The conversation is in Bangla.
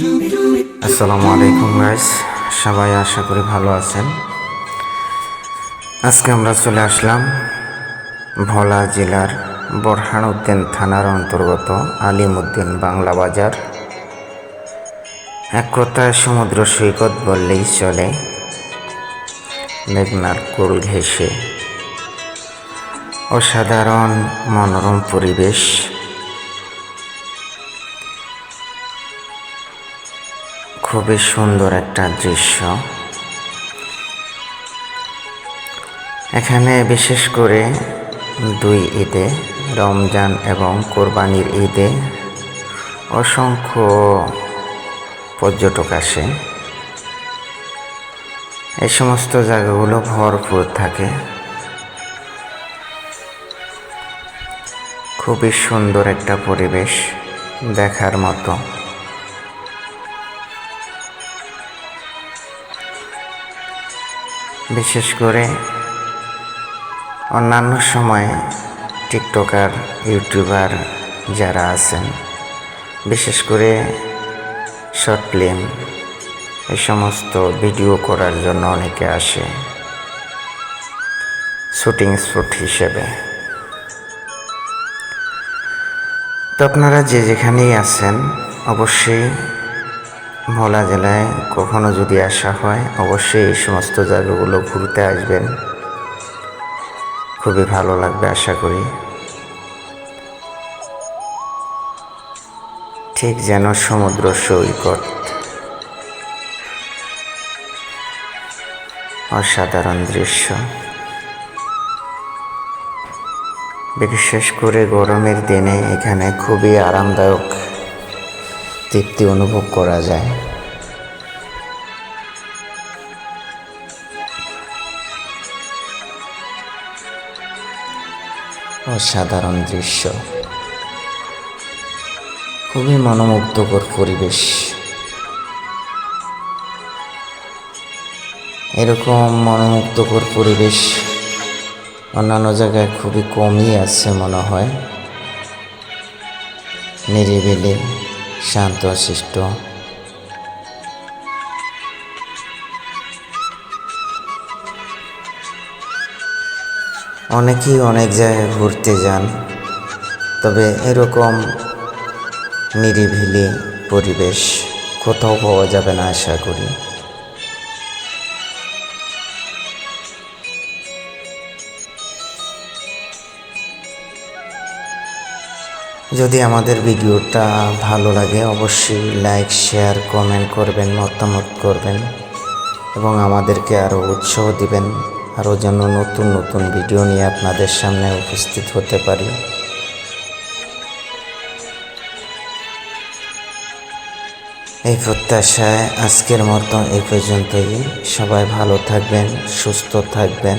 আসসালামু আলাইকুম গাইস সবাই আশা করি ভালো আছেন। আজকে আমরা চলে আসলাম ভোলা জেলার বোরহানউদ্দিন থানার অন্তর্গত আলিমউদ্দিন বাংলা বাজার। এক কথায় সমুদ্র সৈকত বললেই চলে, মেঘনার কুল ঘেঁষে। অসাধারণ মনোরম পরিবেশ। খুবই সুন্দর একটা দৃশ্য। এখানে বিশেষ করে দুই ঈদে, রমজান এবং কোরবানির ঈদে অসংখ্য পর্যটক আসে। এই সমস্ত জায়গাগুলো ভরপুর থাকে। খুবই সুন্দর একটা পরিবেশ দেখার মতো। বিশেষ করে অন্যান্য সময়ে টিকটকার, ইউটিউবার যারা আছেন, বিশেষ করে শর্ট ফিল্ম, এই সমস্ত ভিডিও করার জন্য অনেকে আসে শুটিং স্পট হিসেবে। তো আপনারা যে যেখানেই আছেন, অবশ্যই ভোলা জেলায় কখনো যদি আসা হয়, অবশ্যই এই সমস্ত জায়গাগুলো ঘুরতে আসবেন। খুবই ভালো লাগবে, আশা করি। ঠিক যেন সমুদ্র সৈকত। অসাধারণ দৃশ্য। বিশেষ করে গরমের দিনে এখানে খুবই আরামদায়ক। তৃপ্তি অনুভব করা যায়। অসাধারণ দৃশ্য। খুবই মনোমুগ্ধকর পরিবেশ। এরকম মনোমুগ্ধকর পরিবেশ অন্যান্য জায়গায় খুবই কমই আছে মনে হয়। নিরিবিলি। শান্ত, শিষ্ট। অনেকেই অনেক জায়গায় ঘুরতে যান, তবে এরকম নিরিবিলি পরিবেশ কোথাও পাওয়া যাবে না, আশা করি। যদি আমাদের ভিডিওটা ভালো লাগে, অবশ্যই লাইক শেয়ার কমেন্ট করবেন, মতামত করবেন এবং আমাদেরকে আরও উৎসাহ দিবেন। আরও যেন নতুন নতুন ভিডিও নিয়ে আপনাদের সামনে উপস্থিত হতে পারি। এই প্রত্যাশায় আজকের মতো এই পর্যন্তই। সবাই ভালো থাকবেন, সুস্থ থাকবেন।